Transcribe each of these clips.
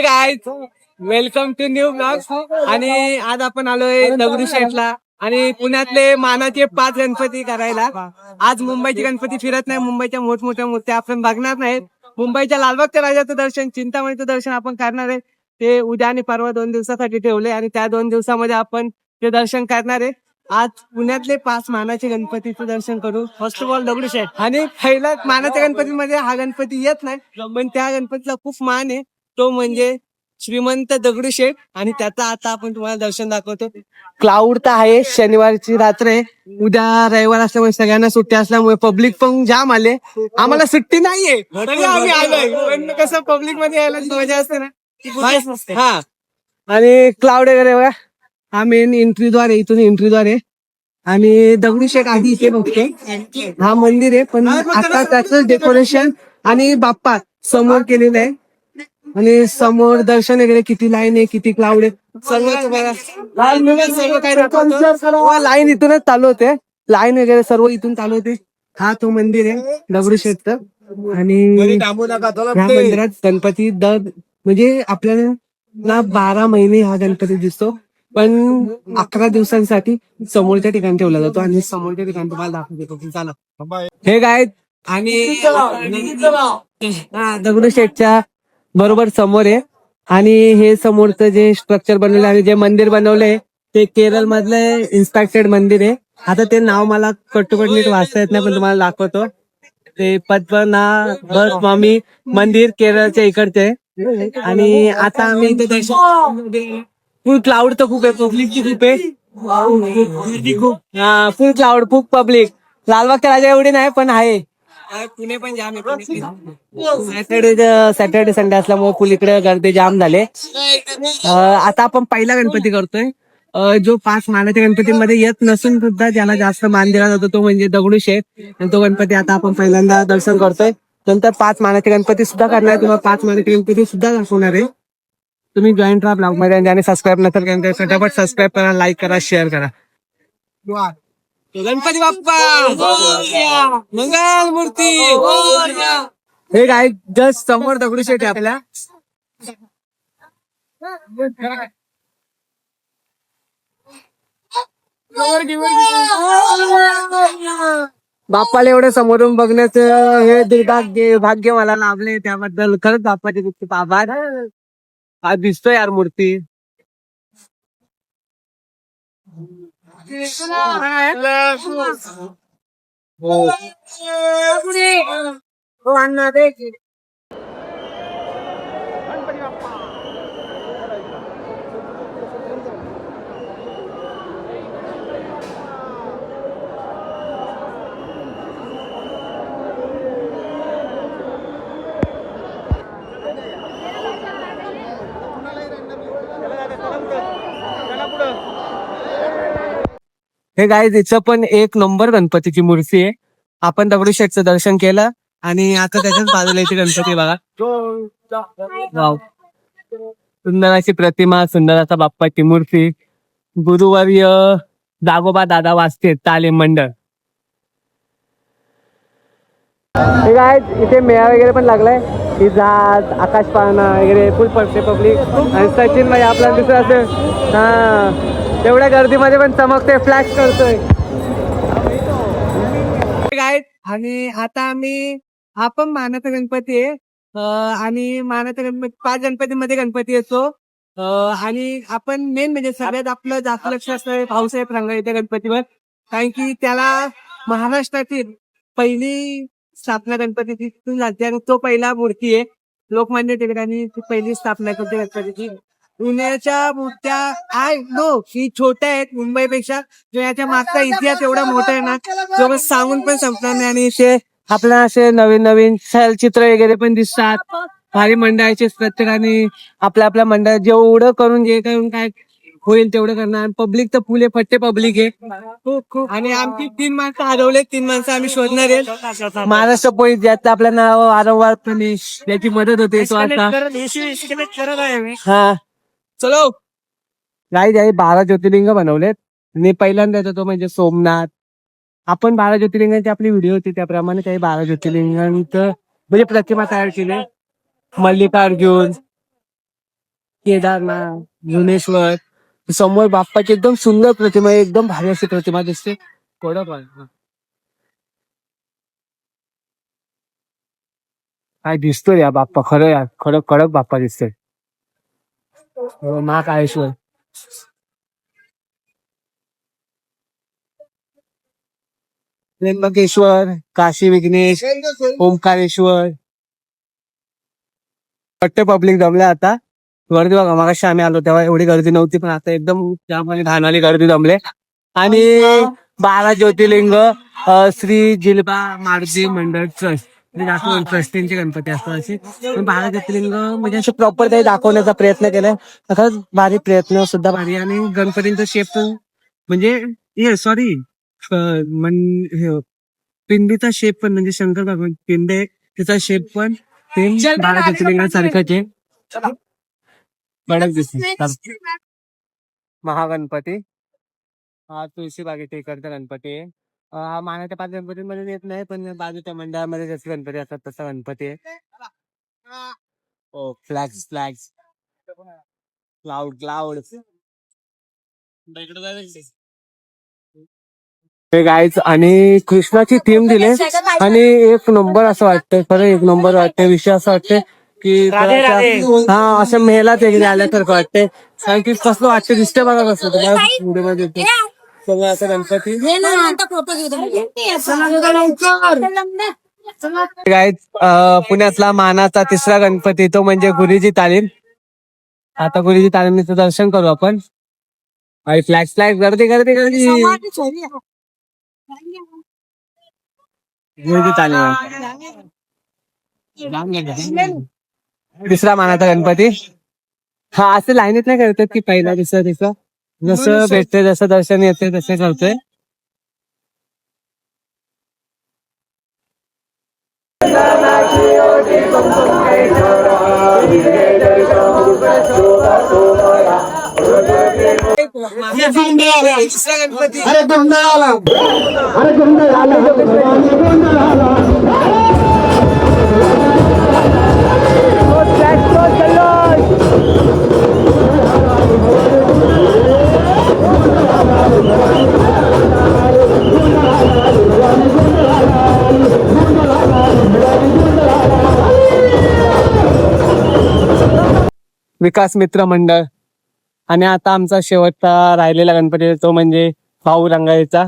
हे काय welcome to new blog आणि आज आपण आलोय दगडू शेठला. आणि पुण्यातले मानाचे पाच गणपती करायला. आज मुंबईचे गणपती फिरत नाही. मुंबईच्या मोठमोठ्या मूर्त्या आपण बघणार नाहीत. मुंबईच्या लालबागच्या राजाचं दर्शन चिंतामणीचं दर्शन आपण करणार आहे. ते उद्या आणि परवा दोन दिवसासाठी ठेवले आणि त्या दोन दिवसामध्ये आपण ते दर्शन करणार आहे. आज पुण्यातले पाच मानाचे गणपतीचं दर्शन करू. फर्स्ट ऑफ ऑल दगडूशेठ आणि पहिला मानाच्या गणपतीमध्ये हा गणपती येत नाही पण त्या गणपतीला खूप मान आहे. तो म्हणजे श्रीमंत दगडूशेठ आणि त्याचा आता आपण तुम्हाला दर्शन दाखवतो. क्लाउड तर आहे शनिवारची रात्र आहे. उद्या रविवार असल्यामुळे सगळ्यांना सुट्टी असल्यामुळे पब्लिक पण जाम आले. आम्हाला सुट्टी नाहीये. तरी आम्ही आलोय. पण कसं पब्लिकमध्ये यायला जी मजा असते ना. हा. आणि क्लाउड वगैरे बघा. हा मेन एंट्रीद्वार आहे इथून एंट्रीद्वार आहे. आणि दगडूशेठ आधी इथे बघतो. हा मंदिर आहे पण आता त्याचं डेकोरेशन आणि बाप्पा समोर केलेलं आहे. आणि समोर दर्शन वगैरे किती लाईन आहे किती क्लाउड आहे. सर्व तुम्हाला सर्व काही दाखवतो. सर्व लाईन इथूनच चालू होते. लाईन वगैरे सर्व इथून चालू होते. हा तो मंदिर आहे दगडूशेठचं आणि ह्या मंदिरात गणपती दर म्हणजे आपल्याला ना बारा महिने हा गणपती दिसतो. पण अकरा दिवसांसाठी समोरच्या ठिकाणी ठेवला जातो आणि समोरच्या ठिकाणी तुम्हाला दाखवतो चला. हे काय आणि हा दगडूशेठच्या बरोबर समोर आहे. आणि हे समोरचं जे स्ट्रक्चर बनवलं आणि जे मंदिर बनवलंय ते केरळ मधलं इन्स्पेक्टेड मंदिर आहे. आता ते नाव मला कटुकट नीट वाचता येत नाही पण तुम्हाला दाखवतो. ते पद्मनाभ स्वामी मंदिर केरळच्या इकडचे. आणि आता आम्ही इथे फुल क्लाउड तर खूप आहे पब्लिकची खूप आहे. हा फुल क्लाउड खूप पब्लिक लालबागच्या राजा एवढी नाही पण आहे. पुणे पण जाम सॅटर्डे सॅटर्डे संडे असल्यामुळे फुल इकडे गर्दी जाम झाले. अं, आता आपण पहिला गणपती करतोय. जो पाच मानाच्या गणपतीमध्ये येत नसून सुद्धा ज्याला जास्त मान दिला जातो तो म्हणजे दगडूशेठ आणि तो गणपती आता आपण पहिल्यांदा दर्शन करतोय. नंतर पाच मानाचे गणपती सुद्धा करणार आहे. तुम्हाला पाच मानाचे गणपती सुद्धा दाखवणार आहे. तुम्ही जॉईंट राहा ब्लॉगमध्ये. आणि ज्याने सबस्क्राईब नसेल फटाफट सबस्क्राईब करा लाईक करा शेअर करा. गणपती बाप्पा! मंगल मूर्ती! हे काय जस्ट समोर दगडूशेठ आहे आपल्या बाप्पाला एवढं समोरून बघण्याचं हे दुर्भाग्य भाग्य मला लाभले त्याबद्दल. खरंच बाप्पाचे खूप आभार. आज दिसतोय यार मूर्ती. हो हे गाय तिचं पण एक नंबर गणपतीची मूर्ती आहे. आपण दगडूशेठचं दर्शन केलं आणि आता त्याच्याच बाजूला इथे गणपती बघा. वाव सुंदर प्रतिमा सुंदराचा बाप्पाची मूर्ती. गुरुवर्य दागोबा दादा वाचते तालीम मंडळ. हे काय इथे मेळा वगैरे पण लागलाय. ही आकाश पाळणा वगैरे फुल पडते पब्लिक आणि सचिन भाई आपला दुसरा असेल. हा. तेवढ्या गर्दीमध्ये पण चमकते फ्लॅश करतोय. काय आणि आता आम्ही हा पण मानाचा गणपती आहे. आणि मानाचा गणपती पाच गणपतीमध्ये गणपती येतो. आणि आपण मेन म्हणजे सगळ्यात आपलं जास्त लक्ष असतं भाऊसाहेब रंग येते गणपतीवर. कारण की त्याला महाराष्ट्रातील पहिली स्थापना गणपतीची तिथून झाली आणि तो पहिला मूर्ती आहे. लोकमान्य टिळकांनी पहिली स्थापना करते गणपतीची. पुण्याच्या मूर्त्या आय नो ही छोट्या आहेत मुंबईपेक्षा. जो याच्या मागचा इतिहास एवढा मोठा आहे ना जो बस सांगून पण संपणार नाही आणि ते आपल्याला असे नवीन नवीन चलचित्र वगैरे पण दिसतात. भारी मंडळाचे प्रत्येकाने आपल्या आपल्या मंडळात जेवढं करून जे करून काय होईल तेवढं करणार. पब्लिक तर फुले फट्टे पब्लिक आहे. आणि आमची तीन माणसं हरवले तीन माणसं आम्ही शोधणार आहे महाराष्ट्र पोलीस ज्याचं आपलं नाव वारंवारपणे त्याची मदत होते तो आता. हा. चलो. नाही आहे बारा ज्योतिर्लिंग बनवलेत. आणि पहिल्यांदा येतो तो म्हणजे सोमनाथ. आपण बारा ज्योतिर्लिंगांची आपली व्हिडिओ होती त्याप्रमाणे काही बारा ज्योतिर्लिंगांत म्हणजे प्रतिमा तयार केली. मल्लिकार्जुन केदारनाथ जुनेश्वर समोर बाप्पाची एकदम सुंदर प्रतिमा एकदम भारी अशी प्रतिमा दिसते. कडक काय दिसतोय या बाप्पा खरं यार खरं कडक बाप्पा दिसतोय. महाकाळेश्वर त्र्यंबकेश्वर काशी विघ्नेश ओंकारेश्वर वाटतं पब्लिक जमल्या आता. गर्दी बघा मागाशी आम्ही आलो तेव्हा एवढी गर्दी नव्हती पण आता एकदम त्यामध्ये धानाली गर्दी जमले. आणि बारा ज्योतिर्लिंग श्री जिलबा मारुती मंडळ ट्रस्ट ट्रस्टींचे गणपती असतात अशी. पण ज्योतिर्लिंग म्हणजे असे प्रॉपर ते दाखवण्याचा प्रयत्न केलाय. खरंच भारी प्रयत्न सुद्धा भारी आणि गणपतींचा शेप म्हणजे हे सॉरी पिंडीचा शेप पण म्हणजे शंकर भगवान पिंड त्याचा शेप पण सेम बारा ज्योतिर्लिंगासारखाच आहे. दिसते महागणपती. हा तुळशी बागेच्या इकडचा गणपती. आहे अं, हा मानाच्या पाच गणपतीमध्ये येत नाही पण बाजूच्या मंडळामध्ये जसे गणपती असतात तसा गणपती आहे. ओ फ्लॅग्स फ्लॅग्स क्लाउड क्लाउड हे गाईच आणि कृष्णाची थीम दिले. आणि एक नंबर असं वाटतंय खरं एक नंबर वाटतंय विषय असं वाटतंय की हा असं मेलाच वगैरे आल्यासारखं वाटतंय. कारण की कसलं वाटतं दिसतंय बघा कसं? तुम्हाला व्हिडिओमध्ये येते. सगळं असं गणपती. गाईज पुण्यातला मानाचा तिसरा गणपती तो म्हणजे गुरुजी तालीम. आता गुरुजी तालीमचं दर्शन करू आपण. फ्लॅग फ्लॅग गर्दी गर्दी गर्दी. गुरुजी तालीम. तिसरा मानाचा गणपती. हा असं लाईनीत नाही करतात की पहिला दुसरा तिसरा? जसं भेटते जसं दर्शन येते तसे करतोय. तिसरा गणपती विकास मित्र मंडळ. आणि आता आमचा शेवटचा राहिलेला गणपती तो म्हणजे भाऊ रंगाईचा.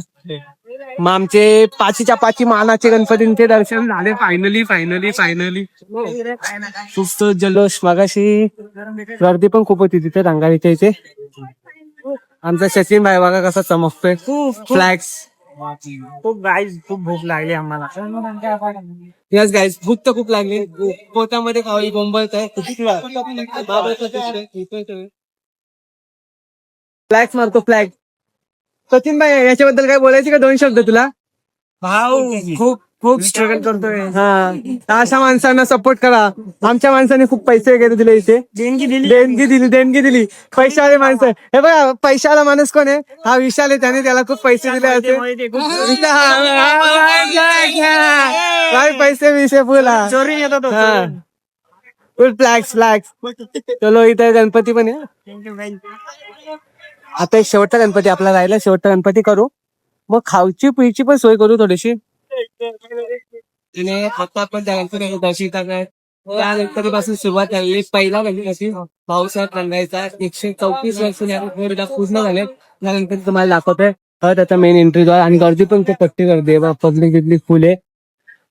मग आमचे पाचीच्या पाची मानाचे गणपतींचे दर्शन झाले फायनली फायनली फायनली खूप जल्लोष. मगाशी गर्दी पण खूप होती तिथे रंगाईच्या इथे. आमचा सचिन भाई बघा कसा चमकतोय. फ्लॅक्स खूप गाईज खूप भूक लागली आम्हाला. यस गाईज भूक तर खूप लागली. पोटामध्ये खाऊ बोंबलत आहे फ्लॅक्स मारतो फ्लॅग सचिन भाई याच्याबद्दल काय बोलायचे का? दोन शब्द तुला? भाऊ खूप खूप स्ट्रगल करतोय. हा. अशा माणसांना सपोर्ट करा. आमच्या माणसाने खूप पैसे वगैरे दिले इथे. देणगी दिली. देणगी दिली देणगी दिली. पैशावाले माणसं. हे बघा पैशावाला माणूस कोण आहे? हा विशाल आहे त्याने त्याला खूप पैसे दिले होते काय पैसे विषय फुला चोरी येतात फुल फ्लॅक्स फ्लॅक्स चलो इथे गणपती पण आहे. आता एक शेवटचा गणपती आपला राहिला. शेवटचा गणपती करू. मग खाऊची पियची पण सोय करू थोडीशी. आणि आता आपण त्या गणपती दर्शन करणार त्या गणपतीपासून सुरुवात झालेली. पहिला गणपती पावसाळ्यात रंगायचा. एकशे चौतीस वर्ष पूर्ण झाले. गणपती तुम्हाला दाखवतोय. हा त्याचा मेन एंट्री द्वार आणि गर्दी पण खूप पट्टी गर्दी आहे. पब्लिक बिब्लिक फुल आहे.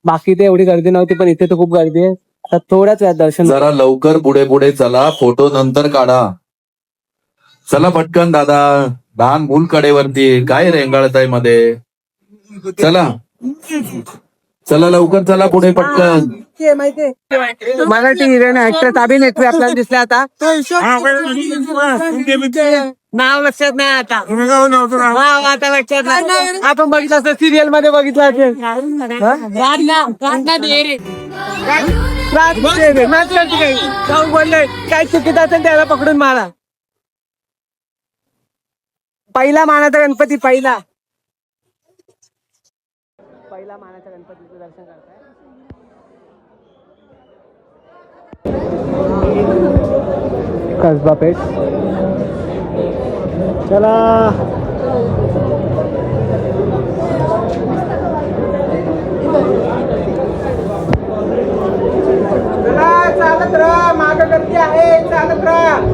बाकी ते एवढी गर्दी नव्हती पण इथे तर खूप गर्दी आहे. आता थोड्याच वेळात दर्शन जरा लवकर पुढे पुढे चला. फोटो नंतर काढा. चला पटकन दादा. लहान मूल कडेवरती. काय रेंगाळत आहे मध्ये? चला. चला लवकर चला पुढे पटकन. मराठी हिरोईन ऍक्ट्रेस अभिनेत्री आपल्याला दिसल्या आता. नाव लक्षात नाही आता. नाव आता लक्षात नाही. आपण बघितलं असतं सिरियलमध्ये बघितलं असेल. जाऊन बोलले काय चुकीचं असेल त्याला पकडून मारा. पहिला मानाचा गणपती पहिला. पहिला मानाच्या गणपतीचं दर्शन करताय. कसबा पेठ चला. चला चालत राहा. माग गर्दी आहे चालत राहा.